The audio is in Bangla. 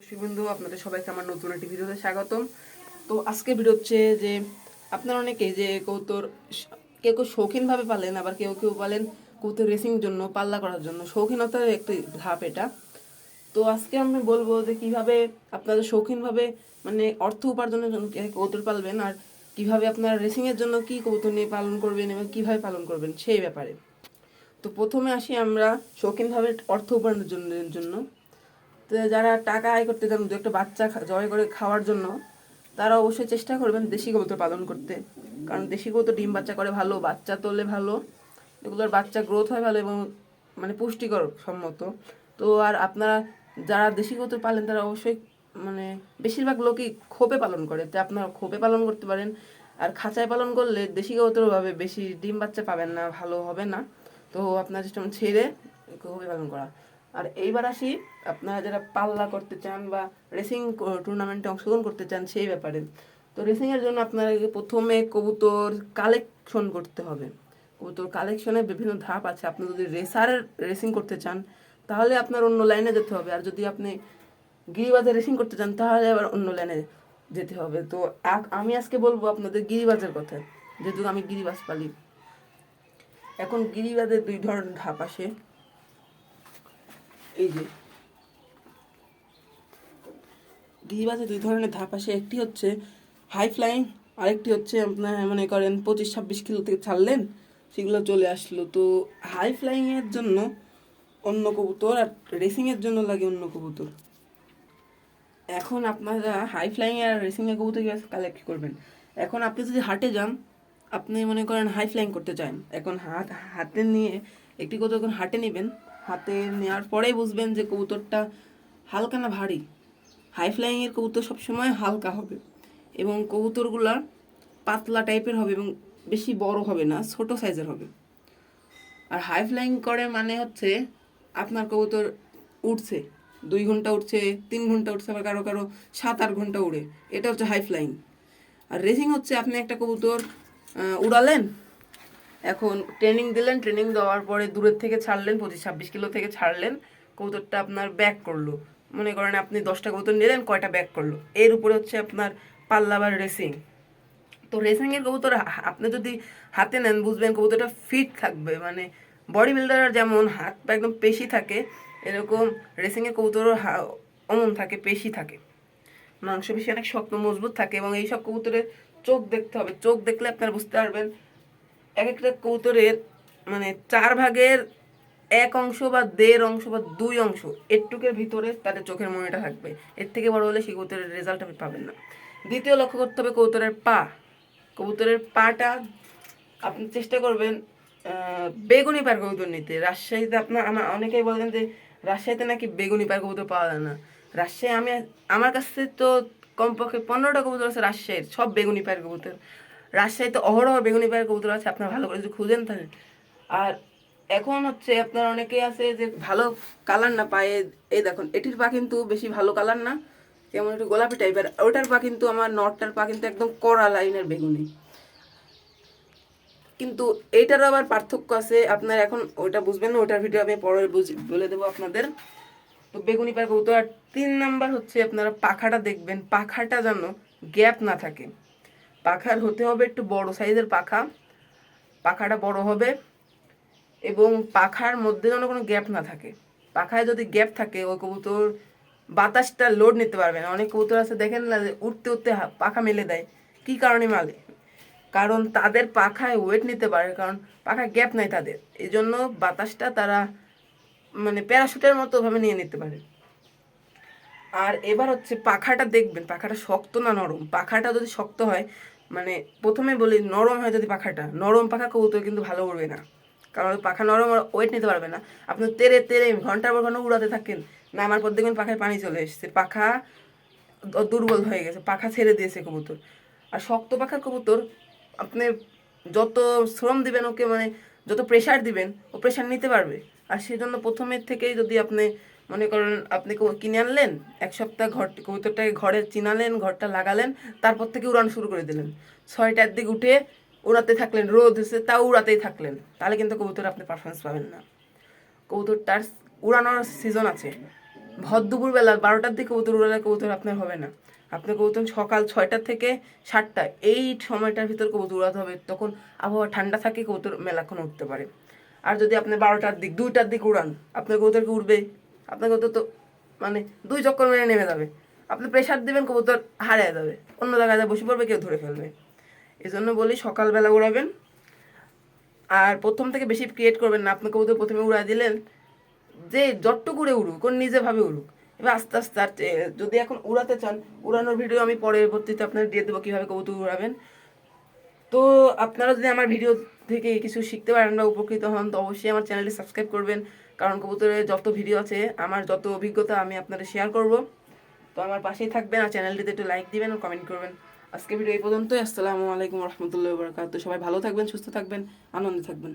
বন্ধু আপনাদের সবাইকে আমার নতুন একটি ভিডিওতে স্বাগতম। তো আজকে ভিডিও হচ্ছে যে, আপনারা অনেকে যে কৌতর কেউ কেউ শৌখিনভাবে পালেন, আবার কেউ কেউ পালেন কৌতর রেসিং জন্য, পাল্লা করার জন্য। শৌখিনতার একটি ধাপ এটা। তো আজকে আমি বলব যে, কীভাবে আপনাদের শৌখিনভাবে মানে অর্থ উপার্জনের জন্য কৌতর পালবেন, আর কীভাবে আপনারা রেসিংয়ের জন্য কি কৌতর নিয়ে পালন করবেন এবং কীভাবে পালন করবেন সেই ব্যাপারে। তো প্রথমে আসি আমরা শৌখিনভাবে অর্থ উপার্জনের জন্য। তো যারা টাকা আয় করতে চান দু একটা বাচ্চা জয় করে খাওয়ার জন্য, তারা অবশ্যই চেষ্টা করবেন দেশি কবুতর পালন করতে। কারণ দেশি কবুতর ডিম বাচ্চা করে ভালো, বাচ্চা তোলে ভালো, এগুলোর বাচ্চা গ্রোথ হয় ভালো এবং মানে পুষ্টিকর সম্মত। তো আর আপনারা যারা দেশি কবুতর পালেন, তারা অবশ্যই মানে বেশিরভাগ লোকই খোপে পালন করে। তো আপনারা খোপে পালন করতে পারেন। আর খাঁচায় পালন করলে দেশি কবুতর ভাবে বেশি ডিম বাচ্চা পাবেন না, ভালো হবে না। তো আপনার সিস্টেম ছেড়ে খোপে পালন করা। আর এইবার আসি, আপনারা যারা পাল্লা করতে চান বা রেসিং টুর্নামেন্টে অংশগ্রহণ করতে চান সেই ব্যাপারে। তো রেসিংয়ের জন্য আপনাকে প্রথমে কবুতর কালেকশন করতে হবে। কবুতর কালেকশনের বিভিন্ন ধাপ আছে। আপনি যদি রেসারের রেসিং করতে চান, তাহলে আপনার অন্য লাইনে যেতে হবে। আর যদি আপনি গিরিবাজে রেসিং করতে চান, তাহলে আবার অন্য লাইনে যেতে হবে। তো আমি আজকে বলব আপনাদের গিরিবাজের কথা, যেহেতু আমি গিরিবাজ পালি। এখন গিরিবাজের দুই ধরনের ধাপ আসে। এই যে। গিরিবাজে দুই ধরনের ধাপ আসে। একটি হচ্ছে হাই ফ্লাইং আরেকটি হচ্ছে আপনার মনে করেন পঁচিশ ছাব্বিশ কিলো থেকে ছাড়লেন, সেগুলো চলে আসলো। তো হাই ফ্লাইংয়ের জন্য অন্য কবুতর আর রেসিংয়ের জন্য লাগে অন্য কবুতর। এখন আপনারা হাই ফ্লাইং আর রেসিংয়ের কবুতর কালেক্ট করবেন? এখন আপনি যদি হাটে যান, আপনি মনে করেন হাই ফ্লাইং করতে চান, এখন হাত, হাতে নিয়ে একটি কবুতর যখন হাটে নেবেন হাতে নেওয়ার পরেই বুঝবেন যে কবুতরটা হালকা না ভারী। হাই ফ্লাইং এর কবুতর সবসময় হালকা হবে এবং কবুতরগুলা পাতলা টাইপের হবে এবং বেশি বড় হবে না, ছোট সাইজের হবে। আর হাই ফ্লাইং করে মানে হচ্ছে আপনার কবুতর উঠছে দুই ঘণ্টা উঠছে তিন ঘণ্টা উঠছে আবার কারও কারও সাত আট ঘণ্টা উড়ে। এটা হচ্ছে হাই ফ্লাইং আর রেসিং হচ্ছে আপনি একটা কবুতর উড়ালেন এখন ট্রেনিং দিলেন ট্রেনিং দেওয়ার পরে দূরের থেকে ছাড়লেন, পঁচিশ ছাব্বিশ কিলো থেকে ছাড়লেন। কবুতরটা আপনার ব্যাক করল। মনে করেন আপনি দশটা কবুতর নিলেন, কয়টা ব্যাক করল? এর উপরে হচ্ছে আপনার পাল্লা বা রেসিং তো রেসিংয়ের কবুতর আপনি যদি হাতে নেন, বুঝবেন কবুতরটা ফিট থাকবে। মানে বডি বিল্ডার যেমন হাত পা একদম পেশি থাকে, এরকম রেসিংয়ের কবুতরও অমন থাকে, পেশি থাকে। মাংস পেশি অনেক শক্ত, মজবুত থাকে এবং এইসব কবুতরের চোখ দেখতে হবে। চোখ দেখলে আপনারা বুঝতে পারবেন এক একটা কবুতরের মানে চার ভাগের এক অংশ বা দেড় অংশ বা দুই অংশ, এটুকের ভিতরে তাদের চোখের মনিটা থাকবে। এর থেকে বড় হলে সেই কবুতরের রেজাল্ট আপনি পাবেন না। দ্বিতীয় লক্ষ্য করতে হবে কবুতরের পা। কবুতরের পাটা আপনি চেষ্টা করবেন বেগুনি পার কবুতর নিতে। রাজশাহীতে আপনার, আমার অনেকেই বলেন যে রাজশাহীতে নাকি বেগুনি পার কবুতর পাওয়া যায় না। রাজশাহী আমি, আমার কাছে তো কমপক্ষে পনেরোটা কবুতর আছে রাজশাহীর, সব বেগুনি পায়ের কবুতর। রাজশাহীতে অহরহ বেগুনি পায়ের কবুতর আছে, আপনার ভালো করে যদি খুঁজেন তাহলে আর এখন হচ্ছে আপনার অনেকেই আছে যে ভালো কালার না পায়ে, এই দেখুন, এটির পা কিন্তু বেশি ভালো কালার না কেমন একটু গোলাপি টাইপের ওটার পা কিন্তু আমার নটটার পা কিন্তু একদম কড়া লাইনের বেগুনি। কিন্তু এইটারও আবার পার্থক্য আছে, আপনার এখন ওইটা বুঝবেন না, ওইটার ভিডিও আমি পরে বলে দেবো আপনাদের। তো বেগুনি পায়ের কবুতর, আর তিন নাম্বার হচ্ছে আপনারা পাখাটা দেখবেন, পাখাটা যেন গ্যাপ না থাকে। পাখার হতে হবে একটু বড় সাইজের পাখা। পাখাটা বড় হবে এবং পাখার মধ্যে যেন কোনো গ্যাপ না থাকে। পাখায় যদি গ্যাপ থাকে, ওই কবুতর বাতাসটা লোড নিতে পারবে না। অনেক কবুতর আছে, দেখেন না যে উঠতে উঠতে পাখা মেলে দেয়। কি কারণে মালে? কারণ তাদের পাখায় ওয়েট নিতে পারে, কারণ পাখা গ্যাপ নাই তাদের। এই জন্য বাতাসটা তারা মানে প্যারাশুটের মতো ভাবে নিয়ে নিতে পারে। আর এবার হচ্ছে পাখাটা দেখবেন, পাখাটা শক্ত না নরম। পাখাটা যদি শক্ত হয় মানে প্রথমে বলি নরম হয় যদি পাখাটা। নরম পাখা কবুতর কিন্তু ভালো উড়বে না। কারণ পাখা নরম ওয়েট নিতে পারবে না। আপনি তেরে তেরে ঘণ্টার পর ঘণ্টা উড়াতে থাকেন না আমার পর দেখবেন পাখায় পানি চলে এসেছে। পাখা দুর্বল হয়ে গেছে। পাখা ছেড়ে দিয়েছে কবুতর। আর শক্ত পাখার কবুতর, আপনি যত শ্রম দিবেন ওকে মানে যত প্রেশার দিবেন, ও প্রেশার নিতে পারবে। আর সেজন্য প্রথমের থেকেই যদি আপনি মনে করেন আপনি কিনে আনলেন, এক সপ্তাহ ঘর কবুতরটাকে ঘরে চিনালেন, ঘরটা লাগালেন, তারপর থেকে উড়ানো শুরু করে দিলেন। ছয়টার দিকে উঠে উড়াতে থাকলেন, রোদ হচ্ছে তাও উড়াতেই থাকলেন। তাহলে কিন্তু কবুতর আপনি পারফরমেন্স পাবেন না। কবুতরটার উড়ানোর সিজন আছে। ভর দুপুরবেলা বারোটার দিকে কবুতর উড়ালে কবুতর আপনার হবে না। আপনার কবুতর সকাল ছয়টা থেকে সাতটা, এই সময়টার ভিতর কবুতর উড়াতে হবে। তখন আবহাওয়া ঠান্ডা থাকে, কবুতর মেলাক্ষণ উঠতে পারে। আর যদি আপনি বারোটার দিক, দুইটার দিক উড়ান, আপনার কবুতরকে উঠবে আপনার কবুতর তো মানে দুই চক্কর মেরে নেমে যাবে। আপনি প্রেশার দিবেন, কবুতর হারিয়ে যাবে। অন্য জায়গায় বসে পড়বে, কেউ ধরে ফেলবে। এই জন্য বলি সকালবেলা উড়াবেন। আর প্রথম থেকে বেশি ক্রিয়েট করবেন না। আপনি কবুতর প্রথমে উড়াই দিলেন, যে যতটুকু উড়ে উড়ুক, ওর নিজেভাবে উড়ুক। এবার আস্তে আস্তে আর যদি এখন উড়াতে চান, উড়ানোর ভিডিও আমি পরবর্তীতে আপনাদের দিয়ে দেবো কীভাবে কবুতর উড়াবেন। তো আপনারা যদি আমার ভিডিও থেকে কিছু শিখতে পারেন বা উপকৃত হন, তো অবশ্যই আমার চ্যানেলটি সাবস্ক্রাইব করবেন। কারণ কবুতরের যত ভিডিও আছে, আমার যত অভিজ্ঞতা আমি আপনাদের শেয়ার করব। তো আমার পাশেই থাকবেন আর চ্যানেলটিতে একটু লাইক দিবেন আর কমেন্ট করবেন। আজকে ভিডিও এই পর্যন্তই। আসসালামু আলাইকুম রহমতুল্লাহ বরকাত সবাই ভালো থাকবেন, সুস্থ থাকবেন, আনন্দে থাকবেন।